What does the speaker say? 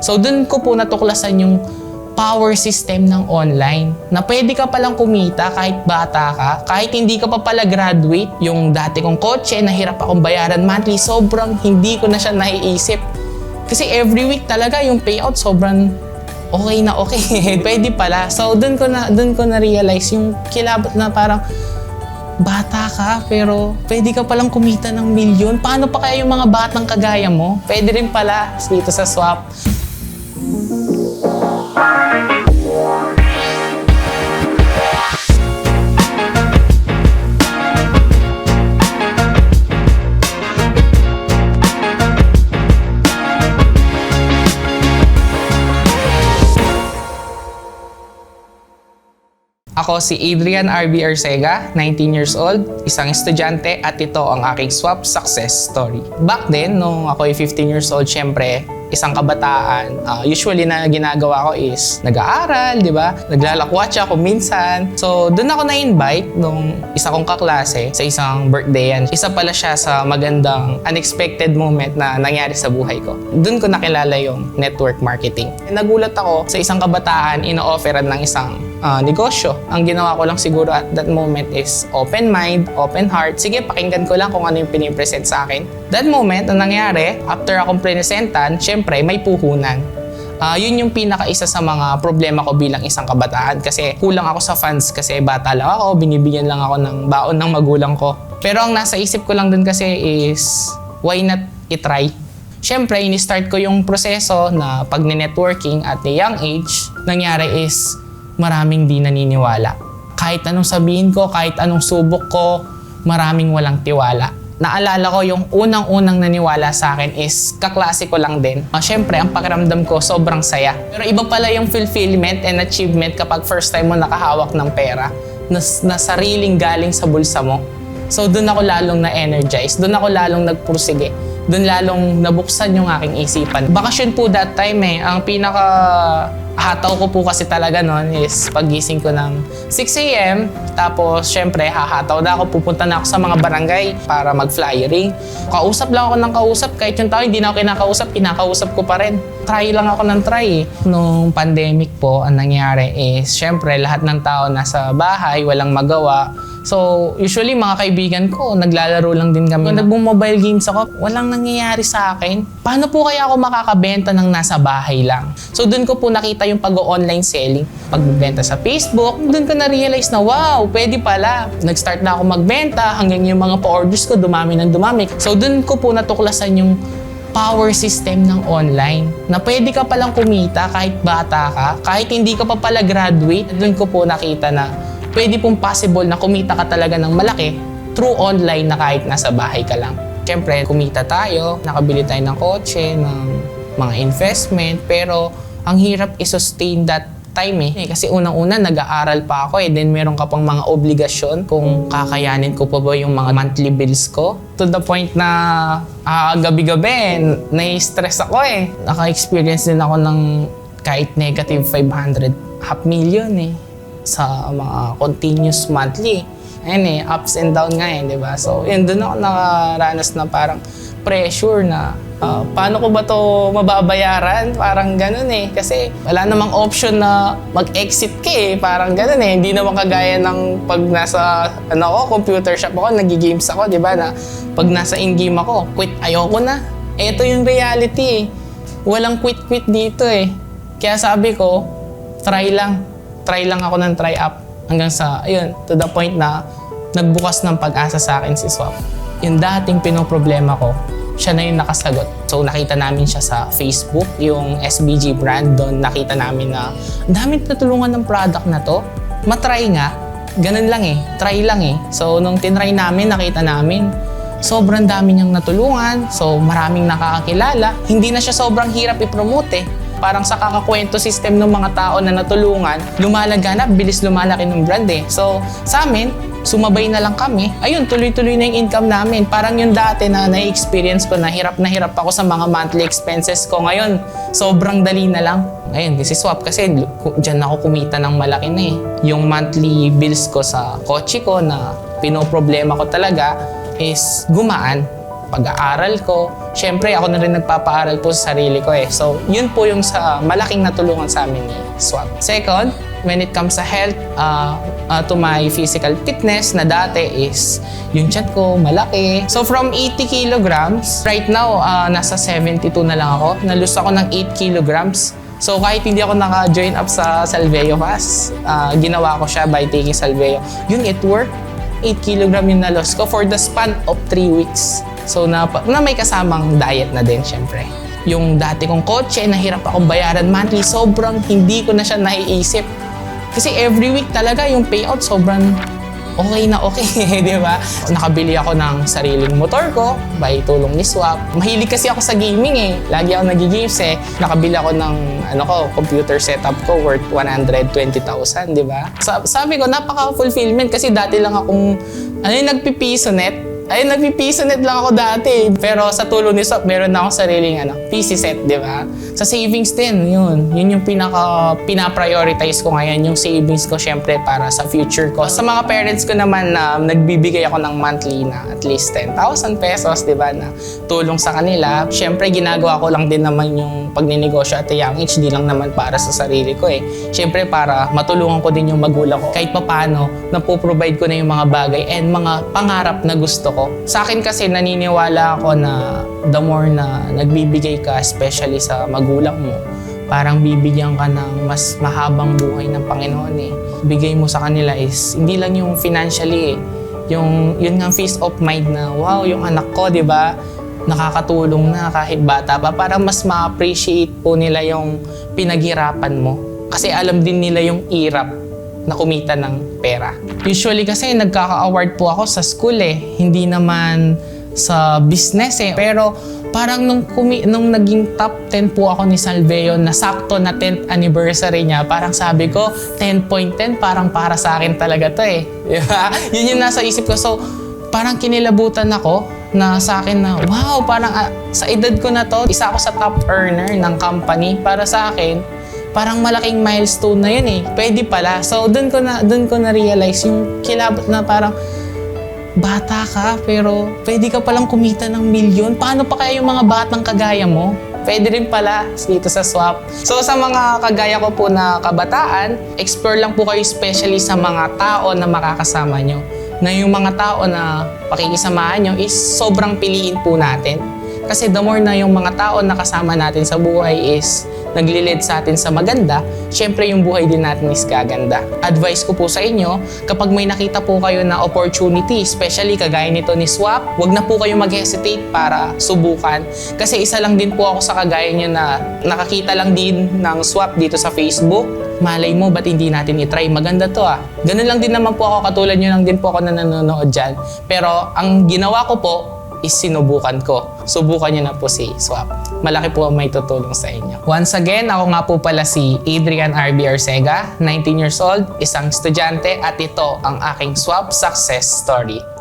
So doon ko po natuklasan yung power system ng online na pwede ka palang kumita kahit bata ka, kahit hindi ka pa pala graduate. Yung dati kong kotse, nahirap akong bayaran monthly, sobrang hindi ko na siya naiisip. Kasi every week talaga yung payout sobrang okay na okay. pwede pala. So doon ko na doon ko na realize yung kilabot na parang bata ka pero pwede ka palang kumita ng milyon. Paano pa kaya yung mga batang kagaya mo? Pwede rin pala dito sa swap. Ako si Adrian RB Arcega, 19 years old, isang estudyante at ito ang aking swap success story. Back then, nung ako ay 15 years old, syempre, isang kabataan, ah, usually na ginagawa ko is nag-aaral, di ba? Naglalakwatsa ako minsan. So, doon ako na-invite nung isa kong kaklase sa isang birthday yan. Isa pala siya sa magandang unexpected moment na nangyari sa buhay ko. Doon ko nakilala yung network marketing. Nagulat ako sa isang kabataan, ino-offeran ng isang ah, negosyo. Ang ginawa ko lang siguro at that moment is open mind, open heart. Sige, pakinggan ko lang kung ano yung pinipresent sa akin. That moment, ang nangyari, after akong presentan, syempre, may puhunan. Ah, yun yung pinaka-isa sa mga problema ko bilang isang kabataan kasi kulang ako sa funds kasi bata lang ako, binibigyan lang ako ng baon ng magulang ko. Pero ang nasa isip ko lang dun kasi is why not itry? Siyempre, ini-start ko yung proseso na pag networking at the young age, nangyari is maraming di naniniwala. Kahit anong sabihin ko, kahit anong subok ko, maraming walang tiwala. Naalala ko yung unang-unang naniwala sa akin is kaklase ko lang din. Uh, Siyempre, ang pakiramdam ko sobrang saya. Pero iba pala yung fulfillment and achievement kapag first time mo nakahawak ng pera na, na sariling galing sa bulsa mo. So doon ako lalong na-energize, doon ako lalong nagpursige, doon lalong nabuksan yung aking isipan. Bakasyon po that time eh, ang pinaka hataw ko po kasi talaga noon is pagising ko ng 6 a.m. Tapos syempre hahataw na ako, pupunta na ako sa mga barangay para mag-flyering. Kausap lang ako ng kausap, kahit yung tao hindi na ako kinakausap, kinakausap ko pa rin. Try lang ako ng try. Nung pandemic po, ang nangyari is syempre lahat ng tao nasa bahay, walang magawa. So, usually mga kaibigan ko, naglalaro lang din kami. Kung nagmo-mobile games ako, walang nangyayari sa akin. Paano po kaya ako makakabenta ng nasa bahay lang? So, doon ko po nakita yung pag-online selling. Pagbebenta sa Facebook, doon ko na-realize na, wow, pwede pala. Nag-start na ako magbenta hanggang yung mga pa-orders ko dumami ng dumami. So, doon ko po natuklasan yung power system ng online na pwede ka palang kumita kahit bata ka, kahit hindi ka pa pala graduate. Doon ko po nakita na pwede pong possible na kumita ka talaga ng malaki through online na kahit nasa bahay ka lang. Siyempre, kumita tayo, nakabili tayo ng kotse, ng mga investment, pero ang hirap i-sustain that time eh. Kasi unang-una, nag-aaral pa ako eh. Then meron ka pang mga obligasyon kung kakayanin ko pa ba yung mga monthly bills ko. To the point na ah, gabi-gabi, nai-stress ako eh. Naka-experience din ako ng kahit negative 500, half million eh sa mga continuous monthly. Ayun eh, ups and down nga eh, di ba? So, yun, doon ako nakaranas na parang pressure na ah, paano ko ba to mababayaran? Parang ganun eh. Kasi wala namang option na mag-exit ka eh. Parang ganun eh. Hindi naman kagaya ng pag nasa ano ko, computer shop ako, nagigames ako, di ba? Na pag nasa in-game ako, quit, ayoko na. Ito yung reality eh. Walang quit-quit dito eh. Kaya sabi ko, try lang try lang ako ng try up hanggang sa, ayun, to the point na nagbukas ng pag-asa sa akin si Swap. Yung dating pinoproblema ko, siya na yung nakasagot. So nakita namin siya sa Facebook, yung SBG brand, doon nakita namin na dami natulungan ng product na to. Matry nga, ganun lang eh, try lang eh. So nung tinry namin, nakita namin, sobrang dami niyang natulungan, so maraming nakakakilala. Hindi na siya sobrang hirap i-promote eh parang sa kakakwento system ng mga tao na natulungan, lumalaganap, bilis lumalaki ng brand eh. So, sa amin, sumabay na lang kami. Ayun, tuloy-tuloy na yung income namin. Parang yung dati na na-experience ko na hirap na hirap ako sa mga monthly expenses ko. Ngayon, sobrang dali na lang. Ayun, this is swap kasi dyan ako kumita ng malaki na eh. Yung monthly bills ko sa kotse ko na pinoproblema ko talaga is gumaan pag-aaral ko. Siyempre, ako na rin nagpapaaral po sa sarili ko eh. So, yun po yung sa malaking natulungan sa amin ni Swap. Second, when it comes sa health, uh, uh, to my physical fitness na dati is yung chat ko malaki. So from 80 kilograms, right now uh, nasa 72 na lang ako. Nalus ako ng 8 kilograms. So kahit hindi ako naka-join up sa Salveo Fast, uh, ginawa ko siya by taking Salveo. Yun, it worked. 8 kilogram yung na-loss ko for the span of 3 weeks. So na, na may kasamang diet na din, syempre. Yung dati kong kotse, nahirap akong bayaran monthly, sobrang hindi ko na siya naiisip. Kasi every week talaga yung payout sobrang okay na okay, di ba? Nakabili ako ng sariling motor ko by tulong ni Swap. Mahilig kasi ako sa gaming eh. Lagi ako nag-games eh. Nakabili ako ng ano ko, computer setup ko worth 120,000, di ba? Sa- sabi ko, napaka-fulfillment kasi dati lang akong ano yung nagpipiso net. Ay, nagpipiso net lang ako dati. Pero sa tulong ni Swap, meron na akong sariling ano, PC set, di ba? Sa savings din, yun. Yun yung pinaka, pinaprioritize ko ngayon, yung savings ko syempre para sa future ko. Sa mga parents ko naman na nagbibigay ako ng monthly na at least 10,000 pesos, di ba, na tulong sa kanila. Syempre, ginagawa ko lang din naman yung pagninegosyo at a young age, di lang naman para sa sarili ko eh. Syempre, para matulungan ko din yung magulang ko. Kahit papano, napoprovide ko na yung mga bagay and mga pangarap na gusto ko. Sa akin kasi, naniniwala ako na the more na nagbibigay ka, especially sa magulang mo, parang bibigyan ka ng mas mahabang buhay ng Panginoon eh. Bigay mo sa kanila is hindi lang yung financially eh. Yung, yun nga peace of mind na, wow, yung anak ko, di ba? Nakakatulong na kahit bata pa. Para mas ma-appreciate po nila yung pinaghirapan mo. Kasi alam din nila yung irap na kumita ng pera. Usually kasi nagkaka-award po ako sa school eh. Hindi naman sa business eh. Pero parang nung, kumi- nung naging top 10 po ako ni Salveo na sakto na 10th anniversary niya, parang sabi ko, 10.10 parang para sa akin talaga to eh. Yun yung nasa isip ko. So, parang kinilabutan ako na sa akin na, wow, parang ah, sa edad ko na to, isa ako sa top earner ng company. Para sa akin, parang malaking milestone na yun eh. Pwede pala. So, doon ko na, doon ko na realize yung kilabot na parang, bata ka, pero pwede ka palang kumita ng milyon. Paano pa kaya yung mga batang kagaya mo? Pwede rin pala dito sa swap. So sa mga kagaya ko po na kabataan, explore lang po kayo especially sa mga tao na makakasama nyo. Na yung mga tao na pakikisamahan nyo is sobrang piliin po natin. Kasi the more na yung mga tao na kasama natin sa buhay is naglilid sa atin sa maganda, syempre yung buhay din natin is gaganda. Advice ko po sa inyo, kapag may nakita po kayo na opportunity, especially kagaya nito ni Swap, wag na po kayo mag-hesitate para subukan. Kasi isa lang din po ako sa kagaya nyo na nakakita lang din ng Swap dito sa Facebook. Malay mo, ba't hindi natin itry? Maganda to ah. Ganun lang din naman po ako, katulad nyo lang din po ako na nanonood dyan. Pero ang ginawa ko po, is sinubukan ko. Subukan niyo na po si Swap. Malaki po ang may tutulong sa inyo. Once again, ako nga po pala si Adrian RB Arcega, 19 years old, isang estudyante at ito ang aking Swap success story.